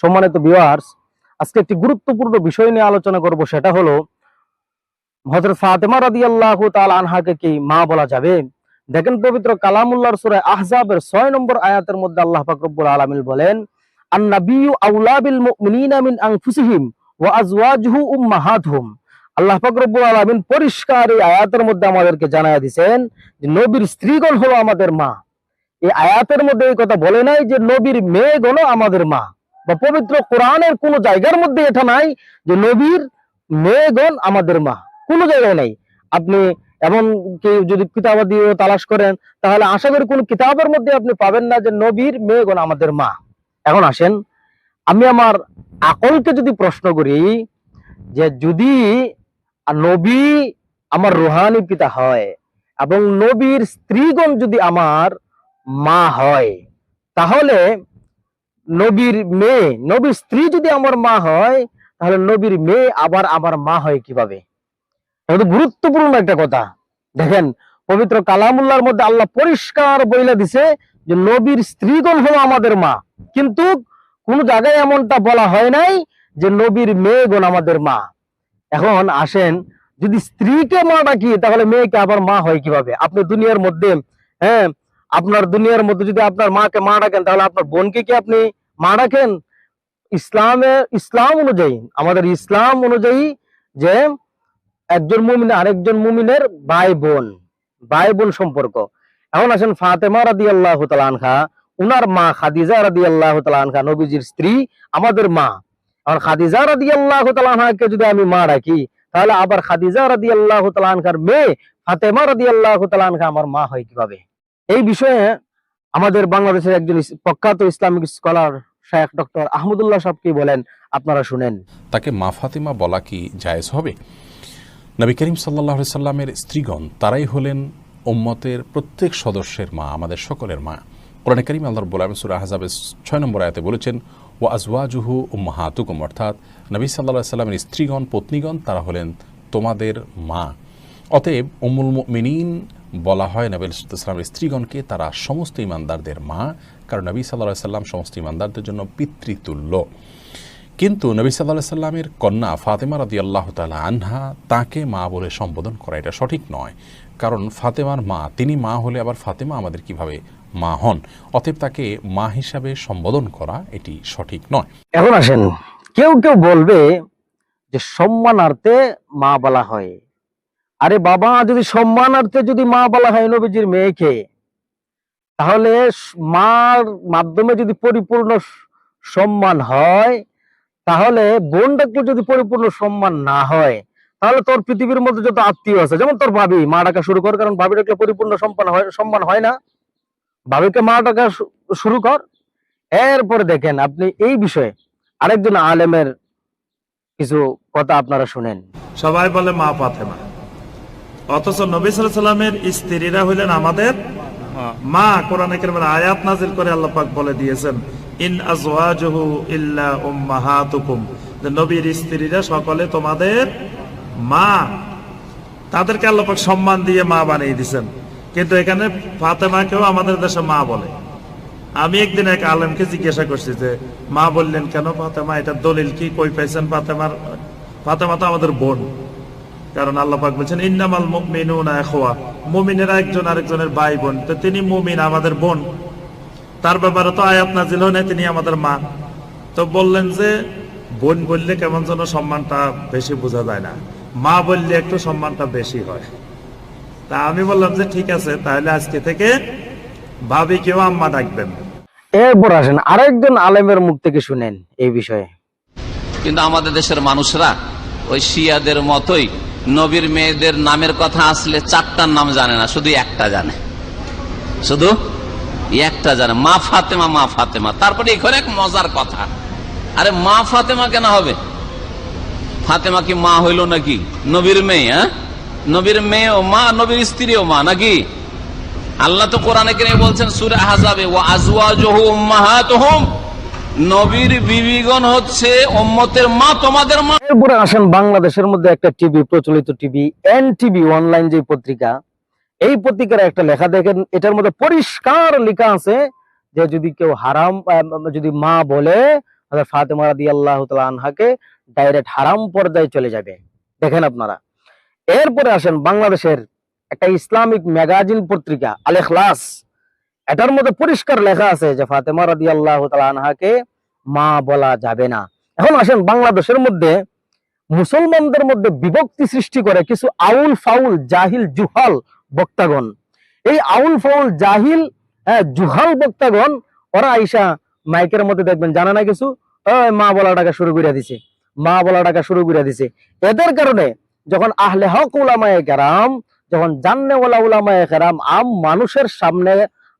সম্মানিত ভিউয়ার্স আজকে একটি গুরুত্বপূর্ণ বিষয় নিয়ে আলোচনা করব, সেটা হলো হযরত ফাতেমা রাদিয়াল্লাহু তাআলা আনহাকে কি মা বলা যাবে? দেখেন পবিত্র কালামুল্লাহর সূরা আহজাবের 6 নম্বর আয়াতের মধ্যে আল্লাহ পাক রব্বুল আলামিন বলেন আল্লাহ পরিষ্কার এই আয়াতের মধ্যে আমাদেরকে দিবেন যে নবীর স্ত্রীগণ হলো আমাদের মা। এই আয়াতের মধ্যে এই কথা নাই যে নবীর আমাদের মা। বা পবিত্র কোরআনের কোন জায়গার মধ্যে এটা নাই যে নবীর মেয়েগণ আমাদের মা। কোন জায়গায় নাই। আপনি এমন কি যদি কিতাব দিয়ে তালাশ করেন, তাহলে আশা করি কোন কিতাবের মধ্যে আপনি পাবেন না যে নবীর মেয়েগণ আমাদের মা। এখন আসেন, আমি আমার আকলকে যদি প্রশ্ন করি, যে যদি নবী আমার রুহানি পিতা হয় এবং নবীর স্ত্রীগণ যদি আমার মা হয়, তাহলে নবীর মেয়ে, নবীর স্ত্রী যদি আমার মা হয়, তাহলে নবীর মেয়ে আবার আমার মা হয় কীভাবে? গুরুত্বপূর্ণ একটা কথা। দেখেন, পবিত্র কালামুল্লাহর মধ্যে আল্লাহ পরিষ্কার বইলা দিছে যে নবীর স্ত্রীগণ হলো আমাদের মা। কিন্তু কোন জায়গায় এমনটা বলা হয় নাই যে নবীর মেয়েগণ আমাদের মা। এখন আসেন, যদি স্ত্রীকে মা ডাকি, তাহলে মেয়েকে আবার মা হয় কীভাবে? আপনি দুনিয়ার মধ্যে হ্যাঁ আপনার দুনিয়ার মধ্যে যদি আপনার মাকে মা ডাকেন, তাহলে আপনার বোনকে কি আপনি মা ইসলামে, ইসলাম অনুযায়ী, আমাদের ইসলাম অনুযায়ী যে একজন মুমিন, আরেকজন মুমিনের ভাই বোন ভাই বোন সম্পর্ক। এখন আসেন ফাতেমা রাদি আল্লাহ আনহা, উনার মা খাদিজা রাদি আল্লাহ আনহা, নবীজির স্ত্রী, আমাদের মা। এখন খাদিজা রাদি আল্লাহ আনহাকে যদি আমি মা রাখি, তাহলে আবার খাদিজা রাদি আল্লাহ আনহার মেয়ে ফাতেমা রাদি আল্লাহ আনহা আমার মা হয় কীভাবে? এই বিষয়ে আমাদের বাংলাদেশের একজন প্রখ্যাত Islamic scholar Sheikh doctor Ahmadullah সাহেব কি বলেন? আপনারা শুনেন। তাকে মা ফাতিমা বলা কি জায়েজ হবে? নবী করিম সাল্লাহ সাল্লামের স্ত্রীগণ, তারাই হলেন উম্মতের প্রত্যেক সদস্যের মা, আমাদের সকলের মা। কোরআন করিম আল্লাহর বলাম সুরা হাজাবের ছয় নম্বর আয়াতে বলেছেন ও আজওয়াজুহু উম্মাহাতুকুম অর্থাৎ নবী সাল্লাহ সাল্লামের স্ত্রীগণ, পত্নীগণ, তারা হলেন তোমাদের মা। অতএব উমুল মিনীন বলা হয় নবী সাল্লামের স্ত্রীগণকে তারা সমস্ত ইমানদারদের মা, কারণ নবী সাল্লাহ সাল্লাম সমস্ত ইমানদারদের জন্য পিতৃতুল্য। কিন্তু নবী সাল্লাহ সাল্লামের কন্যা ফাতেমা রাদি আল্লাহ তালা আনহা তাকে মা বলে সম্বোধন করা এটা সঠিক নয়। কারণ ফাতেমার মা, তিনি মা হলে আবার ফাতেমা আমাদের কীভাবে মা হন? অতএব তাকে মা হিসাবে সম্বোধন করা এটি সঠিক নয়। এখন আসেন, কেউ কেউ বলবে যে সম্মানার্থে মা বলা হয়। আরে বাবা, যদি সম্মানার্থে যদি মা বলা হয় নবীজির মেয়েকে, তাহলে মার মাধ্যমে যদি পরিপূর্ণ সম্মান হয়, তাহলে বোন ডাকলে যদি পরিপূর্ণ সম্মান না হয়, তাহলে তোর পৃথিবীর মধ্যে যত আত্মীয় আছে, যেমন তোর ভাবি, মা ডাকা শুরু কর, কারণ ভাবি ডাকলে পরিপূর্ণ সম্মান হয় সম্মান হয় না। ভাবিকে মা ডাকা শুরু কর। এরপরে দেখেন আপনি এই বিষয়ে আরেকজন আলেমের কিছু কথা আপনারা শুনেন। সবাই বলে মা ফাতেমা। অথচ নবী সাল্লামের স্ত্রীরা হইলেন আমাদের মা। কোরআনে কারিমের আয়াত নাজিল করে আল্লাহ পাক বলে দিয়েছেন ইন আজওয়াজুহু ইল্লা উম্মাহাতুকুম। যে নবীর স্ত্রীরা সকলে তোমাদের মা। তাদেরকে আল্লাহ পাক সম্মান দিয়ে মা বানিয়ে দিয়েছেন। কিন্তু এখানে ফাতেমাকেও আমাদের দেশে মা বলে। আমি একদিন এক আলেমকে জিজ্ঞাসা করছি যে মা বললেন কেন ফাতেমা? এটা দলিল কি? কই পাইছেন ফাতেমার? ফাতেমা তো আমাদের বোন। কারণ আল্লাহ পাক বলছেন ইন্নামাল মুমিনুনা ইখওয়া। মুমিনেরা একজন আরেকজনের ভাই বোন তো তিনি মুমিন আমাদের বোন। তার ব্যাপারে তো আয়াত নাজিল হয় না তিনি আমাদের মা। তো বললেন যে বোন বললে কেমন যেন সম্মানটা বেশি বোঝা যায় না। মা বললে একটু সম্মানটা বেশি হয়। তা আমি বললাম যে ঠিক আছে তাহলে আজকে থেকে ভাবি কেউ আম্মা ডাকবেন। এরপর আসেন আরেকজন আলেমের মুখ থেকে শুনেন এই বিষয়ে। কিন্তু আমাদের দেশের মানুষরা ওই শিয়াদের মতোই নবীর মেয়েদের নামের কথা আসলে চারটার নাম জানে না, শুধু একটা জানে। শুধু একটা জানে। মা ফাতেমা মা ফাতেমা। তারপরে এখানে এক মজার কথা। আরে মা ফাতেমা কেন হবে? ফাতেমা কি মা হইল নাকি? নবীর মেয়ে হ্যাঁ? নবীর মেয়ে ও মা, নবীর স্ত্রীও মা নাকি? আল্লাহ তো কোরআনে কেন বলছেন, সুরে হাজাবে ও আজওয়া জহু উম্মাহাতুহুম। নবীর বিবিগণ হচ্ছে মা, তোমাদের মা। এরপরে আসেন বাংলাদেশের মধ্যে একটা টিভি প্রচলিত টিভি এন টিভি অনলাইন যে পত্রিকা। এই পত্রিকার একটা লেখা দেখেন, এটার মধ্যে পরিষ্কার লেখা আছে যে যদি কেউ হারাম যদি মা বলে আনহাকে ডাইরেক্ট হারাম পর্যায়ে চলে যাবে। দেখেন আপনারা। এরপরে আসেন বাংলাদেশের একটা ইসলামিক ম্যাগাজিন পত্রিকা আল ইখলাস এটার মধ্যে পরিষ্কার লেখা আছে যে ফাতেমা রাদিয়াল্লাহু তাআলা আনহাকে মা বলা যাবে না। এখন আসেন বাংলাদেশের মধ্যে মুসলমানদের মধ্যে বিভক্তি সৃষ্টি করে কিছু আউল ফাউল জাহিল জুহাল বক্তাগণ। এই আউল ফাউল জাহিল হ্যাঁ, জুহাল বক্তাগণ ওরা আইসা মাইকের মধ্যে দেখবেন জানে না কিছু মা বলাটাকে শুরু করে দিছে মা বলাটাকে শুরু করে দিছে। এদের কারণে যখন আহলে হক উলামায়ে কেরাম যখন জান্নেওয়ালা উলামায়ে কেরাম আম মানুষের সামনে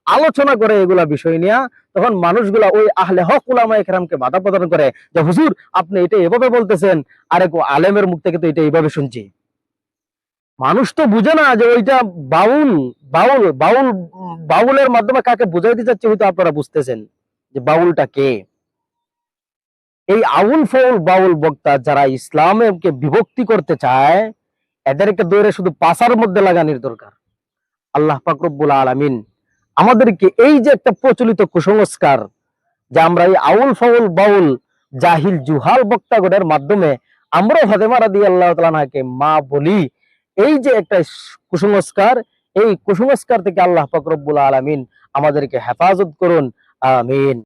আলোচনা করে এগুলা বিষয় নিয়ে, তখন মানুষগুলা ওই আহলে হক উলামায়ে কেরামকে বাধা প্রদান করে যে, হুজুর, আপনি এটা এভাবে বলতেছেন আরে কো আলেমের মুখ থেকে তো এটা এইভাবে শুনছি। মানুষ তো বুঝে না যে, ওইটা বাউল বাউল বাউল, বাউলের মাধ্যমে কাকে বুঝাইতে চাচ্ছে হয়তো আপনারা বুঝতেছেন যে, বাউলটা কে? এই আউল ফাউল বাউল বক্তা যারা ইসলামকে বিভক্তি করতে চায়, এদেরকে দৌড়ে শুধু পাশার মধ্যে লাগানোর দরকার। আল্লাহ পাকরব্বুল আলামিন আমাদেরকে এই যে একটা প্রচলিত কুসংস্কার যে আমরা এই আউল ফাউল বাউল জাহিল জুহাল বক্তাগণের মাধ্যমে আমরাও ফাতেমা আল্লাহ তালাকে মা বলি, এই যে একটা কুসংস্কার, এই কুসংস্কার থেকে আল্লাহ ফকরবুল আলামিন আমাদেরকে হেফাজত করুন, আমিন।